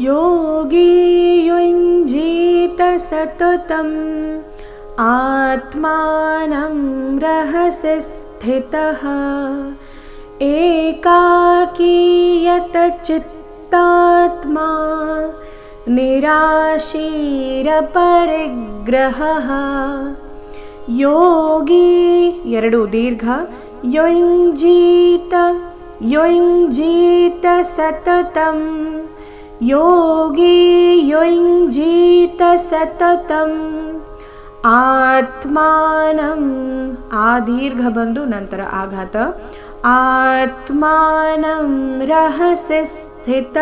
योगी युञ्जीत सततम् आत्मानं रहसि स्थितः। एकाकीयतचित्तात्मा निराशीरपरिग्रहः। योगी एरडु दीर्घ युञ्जीत युञ्जीत सततम् ಯೋಗಿ युञ्जीत सततम् ಆತ್ಮಾನಂ. ಆ ದೀರ್ಘ ಬಂದು ನಂತರ ಆಘಾತ. ಆತ್ಮಾನಂ ರಹಸ್ಯ ಸ್ಥಿತ.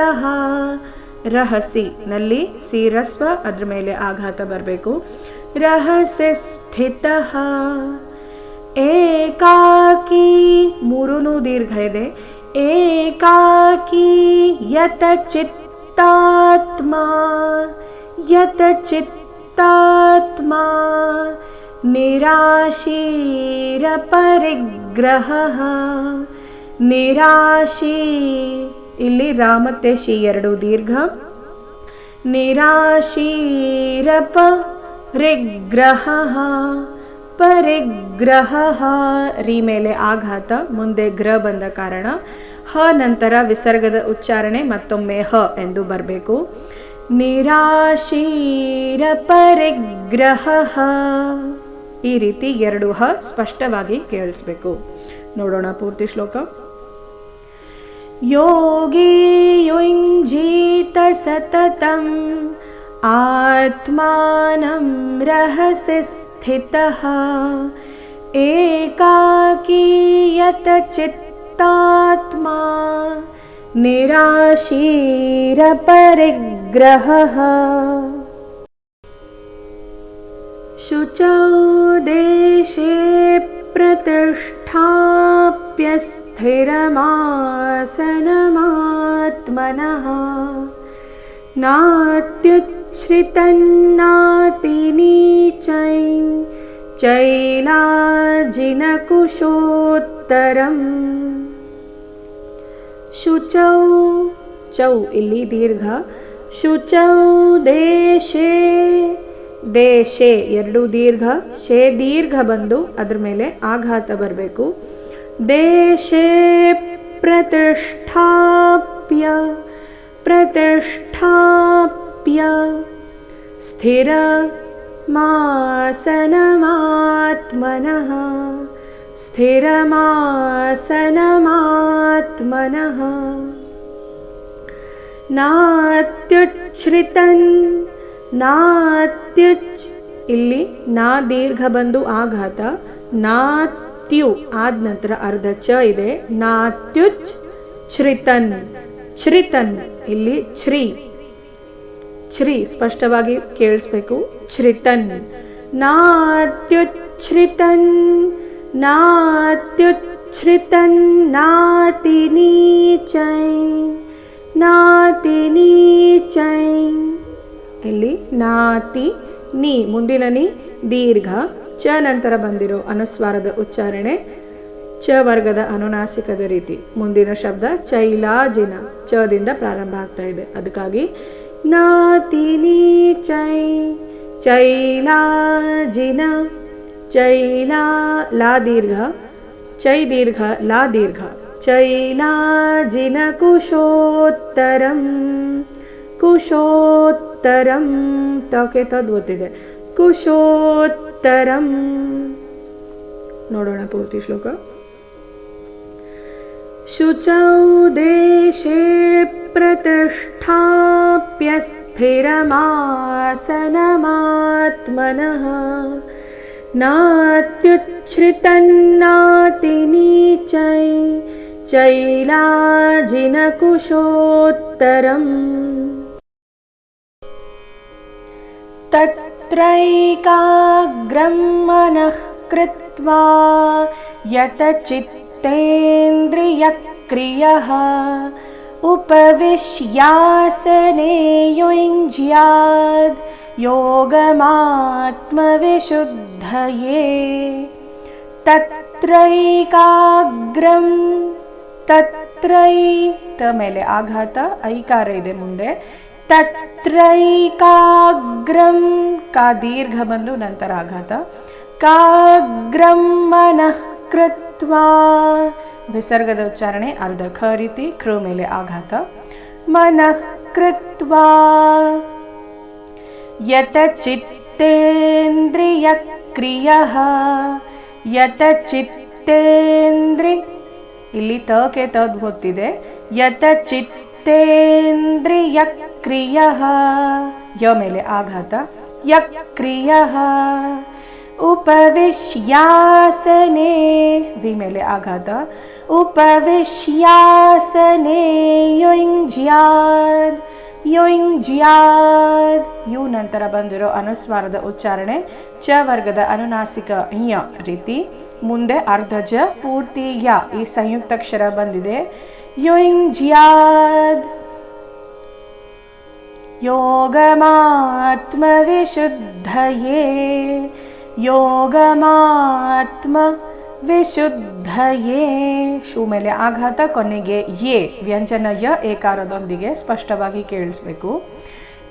ರಹಸಿ ನಲ್ಲಿ ಸೀರಸ್ವ ಅದ್ರ ಮೇಲೆ ಆಘಾತ ಬರಬೇಕು. ರಹಸ್ಯ ಸ್ಥಿತ. ಏಕಾಕಿ ಮೂರೂ ದೀರ್ಘ ಇದೆ. ಏಕಾಕಿ ಯತ ಚಿತ್ತಾತ್ಮ ಯತ ಚಿತ್ತಾತ್ಮಾ ನಿರಾಶೀರ ಪರಿಗ್ರಹ ನಿರಾಶಿ ಇಲ್ಲಿ ರಾಮತೆ ಶಿ ಎರಡು ದೀರ್ಘ. ನಿರಾಶೀರಪ ರಿಗ್ರಹ ಪರಿಗ್ರಹ ರೀ ಮೇಲೆ ಆಘಾತ, ಮುಂದೆ ಗ್ರಹ ಬಂದ ಕಾರಣ. ಹ ನಂತರ ವಿಸರ್ಗದ ಉಚ್ಚಾರಣೆ ಮತ್ತೊಮ್ಮೆ ಹ ಎಂದು ಬರಬೇಕು. ನಿರಾಶೀರ ಪರಿಗ್ರಹ ಈ ರೀತಿ ಎರಡು ಹ ಸ್ಪಷ್ಟವಾಗಿ ಕೇಳಿಸ್ಬೇಕು. ನೋಡೋಣ ಪೂರ್ತಿ ಶ್ಲೋಕ. ಯೋಗಿ ಯುಂಜೀತ ಸತತಂ ಆತ್ಮಾನಂ ರಹಸ್ಯ ಸ್ಥಿತಃ ಏಕಾಕೀಯತ ಚಿತ್ मुक्तात्मा निराशीरपरिग्रहः। शुचौ देशे प्रतिष्ठाप्यस्थिरमासनमात्मनः। नात्युच्छ्रितन्नातिनी चै चैना ಶುಚೌ, ಚೌ ಇಲ್ಲಿ ದೀರ್ಘ. ಶುಚೌ ದೇಶೇ, ದೇಶೆ ಎರಡು ದೀರ್ಘ. ಶೇ ದೀರ್ಘ ಬಂದು ಅದ್ರ ಮೇಲೆ ಆಘಾತ ಬರಬೇಕು. ದೇಶೇ ಪ್ರತಿಷ್ಠಾಪ್ಯ ಪ್ರತಿಷ್ಠಾಪ್ಯ. ಸ್ಥಿರ ಮಾಸನ ಮಾಸನಮಾತ್ಮನಃ. स्थिरमासनमात्मनः ನಾತ್ಯುಚ್ಛ್ರಿತನ್ ನಾತ್ಯುಚ್ ಇಲ್ಲಿ ನಾ ದೀರ್ಘ ಬಂದು ಆಘಾತ ನಾತ್ಯು ಆದ ನಂತರ ಅರ್ಧ ಚ ಇದೆ ನಾತ್ಯುಚ್ ಶ್ರಿತನ್ ಶ್ರಿತನ್ ಇಲ್ಲಿ ಛ್ರಿ ಛ್ರಿ ಸ್ಪಷ್ಟವಾಗಿ ಕೇಳಿಸ್ಬೇಕು ಶ್ರಿತನ್ ನಾತ್ಯುಚ್ಛ್ರಿತನ್ ನಾತ್ಯುಚ್ಛ್ರಿತನ್ ನಾತಿ ನೀಚೈ ನಾತಿ ನೀಚೈ ಇಲ್ಲಿ ನಾತಿ, ನೀ, ಮುಂದಿನ ನೀ, ದೀರ್ಘ, ಚ ನಂತರ ಬಂದಿರೋ ಅನುಸ್ವಾರದ ಉಚ್ಚಾರಣೆ, ಚ ವರ್ಗದ ಅನುನಾಸಿಕದ ರೀತಿ. ಮುಂದಿನ ಶಬ್ದ ಚೈಲಾಜಿನ, ಚದಿಂದ ಪ್ರಾರಂಭ ಆಗ್ತಾ ಇದೆ. ಅದಕ್ಕಾಗಿ ನಾತಿನಿ ಚೈ ಚೈಲಾಜಿನ. ಚೈಲಾ ಲಾ ದೀರ್ಘ ಚೈ ದೀರ್ಘ ಲಾ ದೀರ್ಘ ಚೈಲಾಜಿನ ಕುಶೋತ್ತರಂ ಕುಶೋತ್ತರಂ ತಕೆ ತದ್ ಒತ್ತಿದೆ ಕುಶೋತ್ತರಂ ನೋಡೋಣ ಪೂರ್ತಿ ಶ್ಲೋಕ शुचौ देशे प्रतिष्ठाप्य स्थिरमासनमात्मनः नात्युच्छ्रितन्नातिनीचै चैलाजिनकुशोत्तरम्। तत्रैकाग्रं मनः कृत्वा यतचित्तेन्द्रियक्रियः उपविश्यासने युञ्ज्याद् योगमात्मविशुद्धये ತತ್ರೈಕಾಗ್ರಂ ತತ್ರೈ ತ ಮೇಲೆ ಆಘಾತ ಐಕಾರ ಇದೆ ಮುಂದೆ ತತ್ರೈಕಾಗ್ರಂ ಕಾ ದೀರ್ಘ ಬಂದು ನಂತರ ಆಘಾತ ಕಾಗ್ರಂ ಮನಃ ಕೃತ್ವಾ ವಿಸರ್ಗದ ಉಚ್ಚಾರಣೆ ಅರ್ಧ ಖ ರೀತಿ ಕೃ ಮೇಲೆ ಆಘಾತ ಮನಃ ಕೃತ್ವಾ ಯತ ಚಿತ್ತೇಂದ್ರಿಯ ಕ್ರಿಯಃ ಯತ ಚಿತ್ತೇಂದ್ರಿ ಇಲ್ಲಿ ತಕೆ ತದ್ ಗೊತ್ತಿದೆ. ಯತ ಚಿತ್ತೇಂದ್ರಿಯ ಕ್ರಿಯಃ ಯ ಮೇಲೆ ಆಘಾತ. ಯಕ್ರಿಯ। ಉಪವಿಶ್ಯಾಸನೆ. ವಿ ಮೇಲೆ ಆಘಾತ. ಉಪವಿಶ್ಯಾಸನೆ. ಯುಂಜ್ಯಾದ್ ಯುಂಜ್ಯಾದ್ ಯು ನಂತರ ಬಂದಿರೋ ಅನುಸ್ವಾರದ ಉಚ್ಚಾರಣೆ ಚ ವರ್ಗದ ಅನುನಾಸಿಕ ಯ ರೀತಿ. ಮುಂದೆ ಅರ್ಧ ಜ, ಪೂರ್ತಿ ಯ. ಈ ಸಂಯುಕ್ತಾಕ್ಷರ ಬಂದಿದೆ. ಯುಂಜ್ಯಾದ್ ಯೋಗ ಯೋಗಮಾತ್ಮ ವಿಶುದ್ಧಯೇ ಶೂ ಮೇಲೆ ಆಘಾತ ಕೊನೆಗೆ ಯೇ ವ್ಯಂಜನ ಯ ಏಕಾರದೊಂದಿಗೆ ಸ್ಪಷ್ಟವಾಗಿ ಕೇಳಿಸ್ಬೇಕು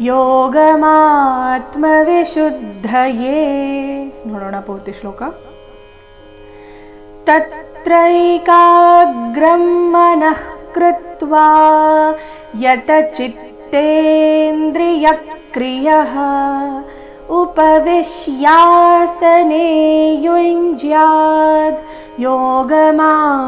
ಯೋಗಮಾತ್ಮ ವಿಶುದ್ಧಯೇ ನೋಡೋಣ ಪೂರ್ತಿ ಶ್ಲೋಕ ತತ್ರೈಕಾಗ್ರಂ ಮನಃ ಕೃತ್ವಾ ಯತ ಚಿತ್ತೇಂದ್ರಿಯ ಕ್ರಿಯಃ उपविश्यासने युञ्ज्यात् योगमात्मविशुद्धये